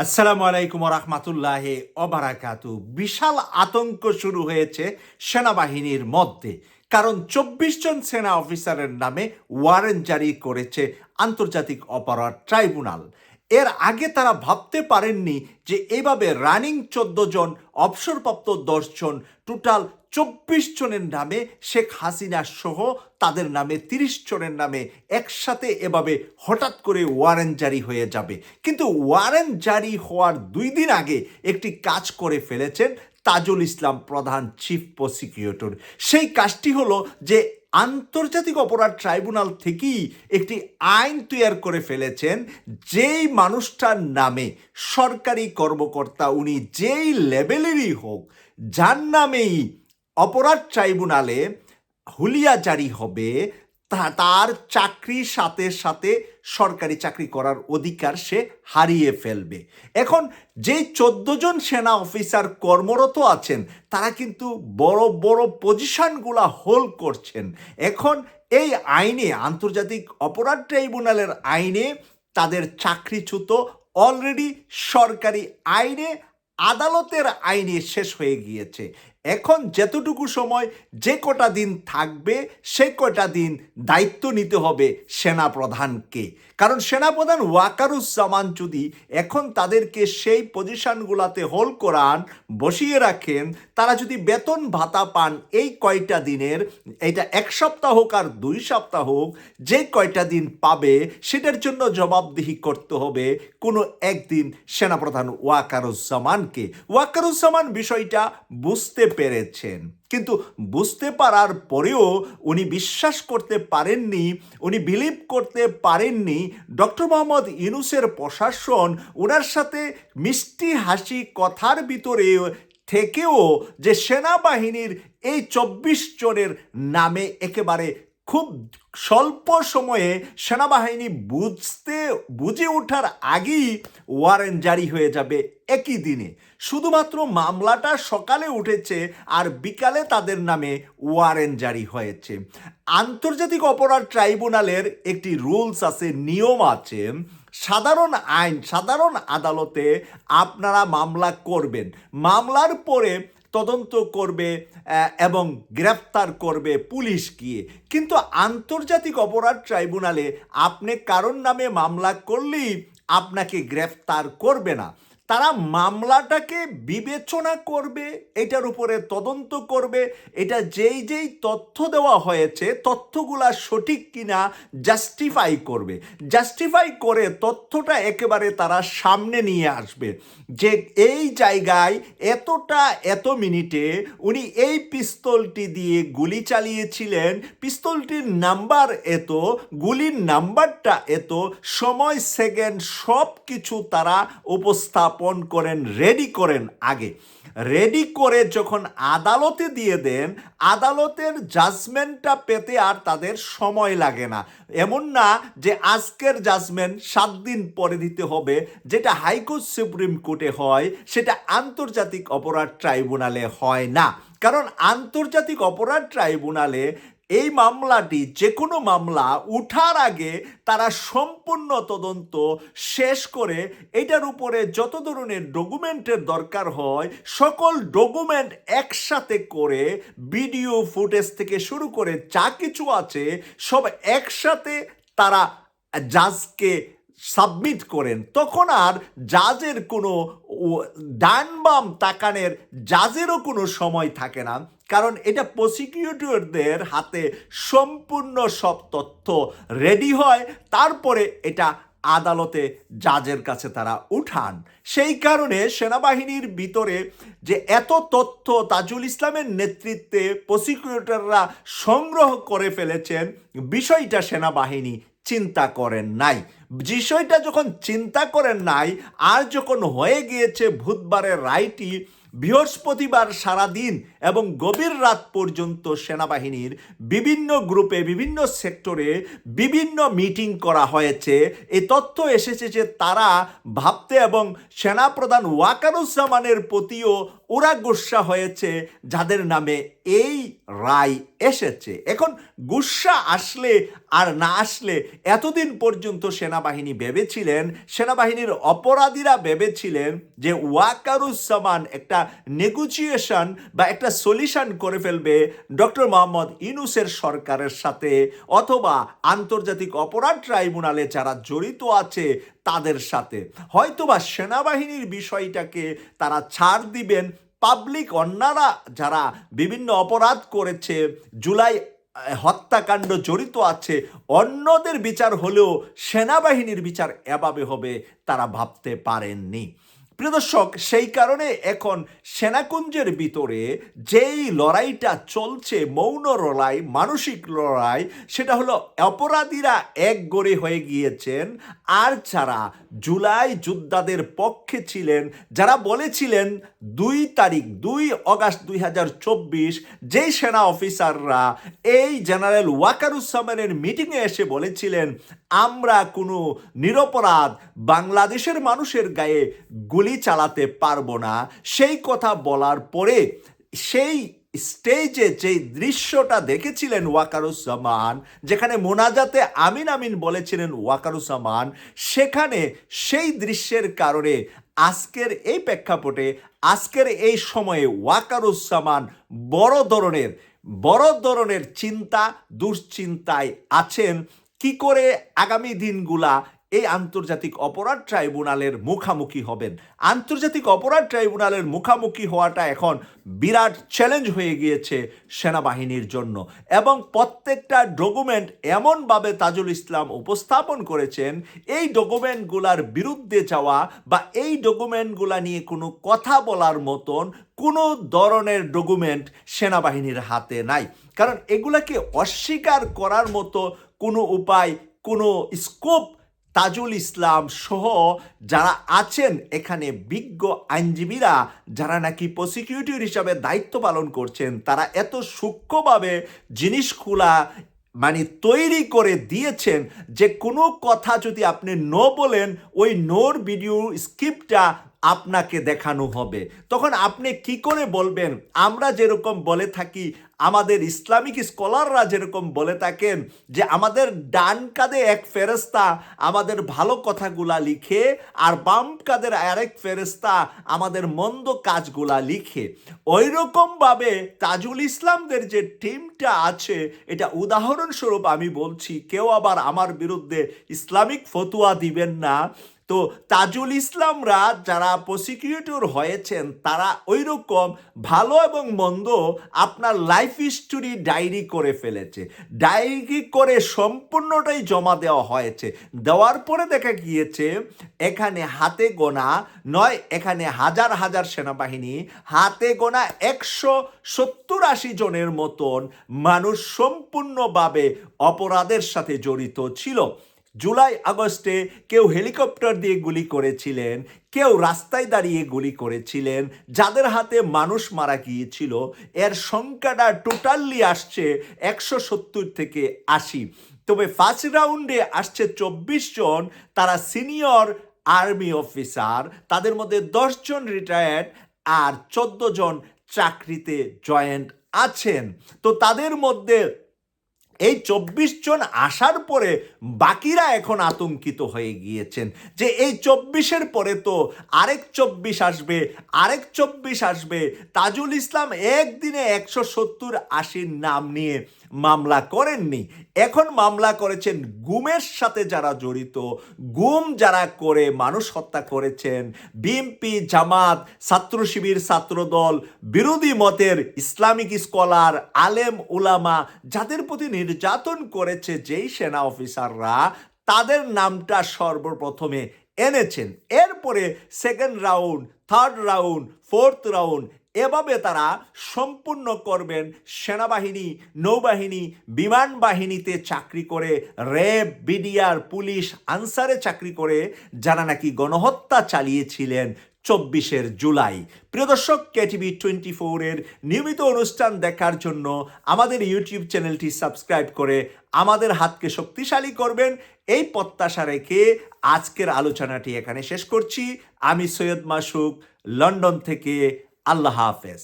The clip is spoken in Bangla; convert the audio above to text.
আসসালামু আলাইকুম রহমাতুল্লাহ অবারাকাতু বিশাল আতঙ্ক শুরু হয়েছে সেনাবাহিনীর মধ্যে, কারণ চব্বিশ জন সেনা অফিসারের নামে ওয়ারেন্ট জারি করেছে আন্তর্জাতিক অপরাধ ট্রাইব্যুনাল। এর আগে তারা ভাবতে পারেননি যে এভাবে রানিং চোদ্দ জন, অবসরপ্রাপ্ত দশজন টোটাল চব্বিশ জনের নামে শেখ হাসিনা সহ তাদের নামে তিরিশ জনের নামে একসাথে এভাবে হঠাৎ করে ওয়ারেন্ট জারি হয়ে যাবে। কিন্তু ওয়ারেন্ট জারি হওয়ার দুই দিন আগে একটি কাজ করে ফেলেছেন তাজুল ইসলাম প্রধান চিফ প্রসিকিউটর। সেই কাজটি হলো যে আন্তর্জাতিক অপরাধ ট্রাইব্যুনাল থেকেই একটি আইন তৈরি করে ফেলেছেন যেই মানুষটার নামে সরকারি কর্মকর্তা উনি যেই লেভেলেরই হোক, যার নামেই অপরাধ ট্রাইব্যুনালে হুলিয়া জারি হবে তার চাকরির সাথে সাথে সরকারি চাকরি করার অধিকার সে হারিয়ে ফেলবে। এখন যেই চোদ্দ জন সেনা অফিসার কর্মরত আছেন, তারা কিন্তু বড় বড় পজিশনগুলা হোল্ড করছেন। এখন এই আইনে, আন্তর্জাতিক অপরাধ ট্রাইব্যুনালের আইনে তাদের চাকরিচ্যুত অলরেডি সরকারি আইনে, আদালতের আইনে শেষ হয়ে গিয়েছে। এখন যেতটুকু সময় যে কটা দিন থাকবে, সে কটা দিন দায়িত্ব নিতে হবে সেনাপ্রধানকে। কারণ সেনাপ্রধান ওয়াকারুজ্জামান যদি এখন তাদেরকে সেই পজিশনগুলাতে হোল করান, বসিয়ে রাখেন, তারা যদি বেতন ভাতা পান এই কয়টা দিনের, এটা এক সপ্তাহ হোক আর দুই সপ্তাহ হোক, যে কয়টা দিন পাবে সেটার জন্য জবাবদিহি করতে হবে কোনো একদিন সেনাপ্রধান ওয়াকারুজ্জামানকে। ওয়াকারুজ্জামান বিষয়টা বুঝতে পেরেছেন। কিন্তু বুঝতে পারার পরেও উনি বিশ্বাস করতে পারেননি, উনি বিলিভ করতে পারেননি। ডক্টর মোহাম্মদ ইউনুসের প্রশাসন ওনার সাথে মিষ্টি হাসি কথার ভিতরে থেকেও যে সেনাবাহিনীর এই চব্বিশ জনের নামে একেবারে খুব স্বল্প সময়ে সেনাবাহিনী বুঝতে, বুঝে ওঠার আগেই ওয়ারেন্ট জারি হয়ে যাবে একই দিনে। শুধুমাত্র মামলাটা সকালে উঠেছে আর বিকালে তাদের নামে ওয়ারেন্ট জারি হয়েছে। আন্তর্জাতিক অপরাধ ট্রাইব্যুনালের একটি রুলস আছে, নিয়ম আছে, সাধারণ আইন, সাধারণ আদালতে আপনারা মামলা করবেন। মামলার পরে তদন্ত করবে এবং গ্রেফতার করবে পুলিশ গিয়ে। কিন্তু আন্তর্জাতিক অপরাধ ট্রাইব্যুনালে আপনি কারণ নামে মামলা করলেই আপনাকে গ্রেফতার করবে না। তারা মামলাটাকে বিবেচনা করবে, এটার উপরে তদন্ত করবে, এটা যেই যেই তথ্য দেওয়া হয়েছে, তথ্যগুলা সঠিক কিনা জাস্টিফাই করবে। জাস্টিফাই করে তথ্যটা একেবারে তারা সামনে নিয়ে আসবে যে এই জায়গায় এতটা, এত মিনিটে উনি এই পিস্তলটি দিয়ে গুলি চালিয়েছিলেন, পিস্তলটির নাম্বার এত, গুলির নাম্বারটা এত, সময়, সেকেন্ড সব কিছু তারা উপস্থাপন করেন রেডি করেন আগে। রেডি করে যখন আদালতে দিয়ে দেন, আদালতের জাজমেন্টটা পেতে আর তাদের সময় লাগে না। এমন না যে আজকের জাজমেন্ট সাত দিন পরে দিতে হবে, যেটা হাইকোর্ট সুপ্রিম কোর্টে হয়, সেটা আন্তর্জাতিক অপরাধ ট্রাইব্যুনালে হয় না। কারণ আন্তর্জাতিক অপরাধ ট্রাইব্যুনালে এই মামলাটি যে কোনো মামলা উঠার আগে তারা সম্পূর্ণ তদন্ত শেষ করে এটার উপরে যত ধরনের ডকুমেন্টের দরকার হয়, সকল ডকুমেন্ট একসাথে করে ভিডিও ফুটেজ থেকে শুরু করে যা কিছু আছে সব একসাথে তারা জাজকে সাবমিট করেন। তখন আর জাজের কোনো ডান বাম তাকানের জাজেরও কোনো সময় থাকে না, কারণ এটা প্রসিকিউটরদের হাতে সম্পূর্ণ সব তথ্য রেডি হয়, তারপরে এটা আদালতে জাজের কাছে তারা উঠান। সেই কারণে সেনাবাহিনীর ভিতরে যে এত তথ্য তাজুল ইসলামের নেতৃত্বে প্রসিকিউটররা সংগ্রহ করে ফেলেছেন, বিষয়টা সেনাবাহিনী চিন্তা করেন নাই। বিষয়টা যখন চিন্তা করেন নাই, আর যখন হয়ে গিয়েছে বুধবারের রায়টি বৃহস্পতিবার সারাদিন এবং গভীর রাত পর্যন্ত সেনাবাহিনীর বিভিন্ন গ্রুপে, বিভিন্ন সেক্টরে বিভিন্ন মিটিং করা হয়েছে। এ তথ্য এসেছে যে তারা ভাবতে এবং সেনাপ্রধান ওয়াকারুজ্জামানের প্রতিও ওরা গুসা হয়েছে, যাদের নামে এই রায় এসেছে। এখন গুসা আসলে আর না আসলে এতদিন পর্যন্ত সেনাবাহিনী ভেবেছিলেন, সেনাবাহিনীর অপরাধীরা ভেবেছিলেন যে ওয়াকারুজ্জামান একটা নেগোসিয়েশন বা একটা সলিউশন করে ফেলবে ডক্টর মোহাম্মদ ইউনুসের সরকারের সাথে, অথবা আন্তর্জাতিক অপরাধ ট্রাইব্যুনালে যারা জড়িত আছে তাদের সাথে। হয়তোবা সেনাবাহিনীর বিষয়টাকে তারা ছাড় দিবেন। পাবলিক অন্যরা যারা বিভিন্ন অপরাধ করেছে, জুলাই হত্যাকাণ্ড জড়িত আছে, অন্যদের বিচার হলেও সেনাবাহিনীর বিচার এভাবে হবে, তারা ভাবতে পারেননি। প্রিয় দর্শক, সেই কারণে এখন সেনাকুঞ্জের ভিতরে যেই লড়াইটা চলছে, মৌন লড়াই, মানসিক লড়াই, সেটা হলো অপরাধীরা এক গড়ে হয়ে গিয়েছেন। আর যারা জুলাই যোদ্ধাদের পক্ষে ছিলেন, যারা বলেছিলেন দুই তারিখ, দুই অগাস্ট দুই হাজার চব্বিশ, যেই সেনা অফিসাররা এই জেনারেল ওয়াকারুজ্জামানের মিটিংয়ে এসে বলেছিলেন, আমরা কোনো নিরপরাধ বাংলাদেশের মানুষের গায়ে গুলি চালাতে পারব না, সেই কথা বলার পরে সেই স্টেজে যেই দৃশ্যটা দেখেছিলেন ওয়াকারুজ্জামান যেখানে মোনাজাতে আমিন আমিন বলেছিলেন ওয়াকারুজ্জামান সেখানে সেই দৃশ্যের কারণে আজকের এই প্রেক্ষাপটে, আজকের এই সময়ে ওয়াকারুজ্জামান বড় ধরনের বড় ধরনের চিন্তা, দুশ্চিন্তায় আছেন। কি করে আগামী দিনগুলা এই আন্তর্জাতিক অপরাধ ট্রাইব্যুনালের মুখামুখি হবেন। আন্তর্জাতিক অপরাধ ট্রাইব্যুনালের মুখামুখি হওয়াটা এখন বিরাট চ্যালেঞ্জ হয়ে গিয়েছে সেনাবাহিনীর জন্য এবং প্রত্যেকটা ডকুমেন্ট এমনভাবে তাজুল ইসলাম উপস্থাপন করেছেন, এই ডকুমেন্টগুলার বিরুদ্ধে যাওয়া বা এই ডকুমেন্টগুলা নিয়ে কোনো কথা বলার মতন কোনো ধরনের ডকুমেন্ট সেনাবাহিনীর হাতে নাই। কারণ এগুলাকে অস্বীকার করার মতো কোনো উপায়, কোনো স্কোপ তাজুল ইসলাম সহ যারা আছেন এখানে বিজ্ঞ আইনজীবীরা, যারা নাকি প্রসিকিউটিভ হিসাবে দায়িত্ব পালন করছেন, তারা এত সূক্ষ্মভাবে জিনিসগুলা মানে তৈরি করে দিয়েছেন যে কোনো কথা যদি আপনি নো বলেন, ওই নোর ভিডিও স্ক্রিপ্টটা আপনাকে দেখানো হবে। তখন আপনি কি করে বলবেন? আমরা যেরকম বলে থাকি আমাদের ইসলামিক স্কলাররা যেরকম বলে থাকেন যে আমাদের ডান কাঁধে এক ফেরেস্তা আমাদের ভালো কথাগুলা লিখে আর বাম কাঁধের আরেক ফেরেস্তা আমাদের মন্দ কাজগুলা লিখে। ওই রকমভাবে তাজুল ইসলামদের যে টিমটা আছে, এটা উদাহরণস্বরূপ আমি বলছি, কেউ আবার আমার বিরুদ্ধে ইসলামিক ফতুয়া দিবেন না। তো তাজুল ইসলামরা যারা প্রসিকিউটর হয়েছেন, তারা ওই রকম ভালো এবং মন্দ আপনার লাইফ হিস্টোরি ডায়েরি করে ফেলেছে। ডায়েরি করে সম্পূর্ণটাই জমা দেওয়া হয়েছে। দেওয়ার পরে দেখা গিয়েছে, এখানে হাতে গোনা নয়, এখানে হাজার হাজার সেনাবাহিনী, হাতে গোনা একশো সত্তর আশি জনের মতন মানুষ সম্পূর্ণভাবে অপরাধের সাথে জড়িত ছিল। জুলাই আগস্টে কেউ হেলিকপ্টার দিয়ে গুলি করেছিলেন, কেউ রাস্তায় দাঁড়িয়ে গুলি করেছিলেন, যাদের হাতে মানুষ মারা গিয়েছিল, এর সংখ্যাটা টোটালি আসছে একশো সত্তর থেকে আশি। তবে ফার্স্ট রাউন্ডে আসছে চব্বিশ জন, তারা সিনিয়র আর্মি অফিসার, তাদের মধ্যে দশজন রিটায়ার্ড আর চোদ্দ জন চাকরিতে জয়েন্ট আছেন। তো তাদের মধ্যে এই চব্বিশ জন আসার পরে বাকিরা এখন আতঙ্কিত হয়ে গিয়েছেন যে এই চব্বিশের পরে তো আরেক চব্বিশ আসবে, আরেক চব্বিশ আসবে। তাজুল ইসলাম একদিনে একশো সত্তর আশির নাম নিয়ে মামলা করেননি। এখন মামলা করেছেন গুমের সাথে যারা জড়িত। গুম যারা করে মানুষ হত্যা করেছেন। বিএমপি জামাত, ছাত্র শিবির ছাত্রদল বিরোধী মতের ইসলামিক স্কলার, আলেম, উলামা যাদের প্রতি নির্যাতন করেছে যেই সেনা অফিসাররা, তাদের নামটা সর্বপ্রথমে এনেছেন। এরপরে second round third round fourth round এভাবে তারা সম্পূর্ণ করবেন সেনাবাহিনী, নৌবাহিনী বিমান বাহিনীতে চাকরি করে, র্যাব, বিডিআর, পুলিশ, আনসারে চাকরি করে, যারা নাকি গণহত্যা চালিয়েছিলেন চব্বিশের জুলাই। প্রিয় দর্শক কেটিভি টোয়েন্টি ফোরের নিয়মিত অনুষ্ঠান দেখার জন্য আমাদের ইউটিউব চ্যানেলটি সাবস্ক্রাইব করে আমাদের হাতকে শক্তিশালী করবেন। এই প্রত্যাশা রেখে আজকের আলোচনাটি এখানে শেষ করছি। আমি সৈয়দ মাসুক, লন্ডন থেকে আল্লাহ হাফেজ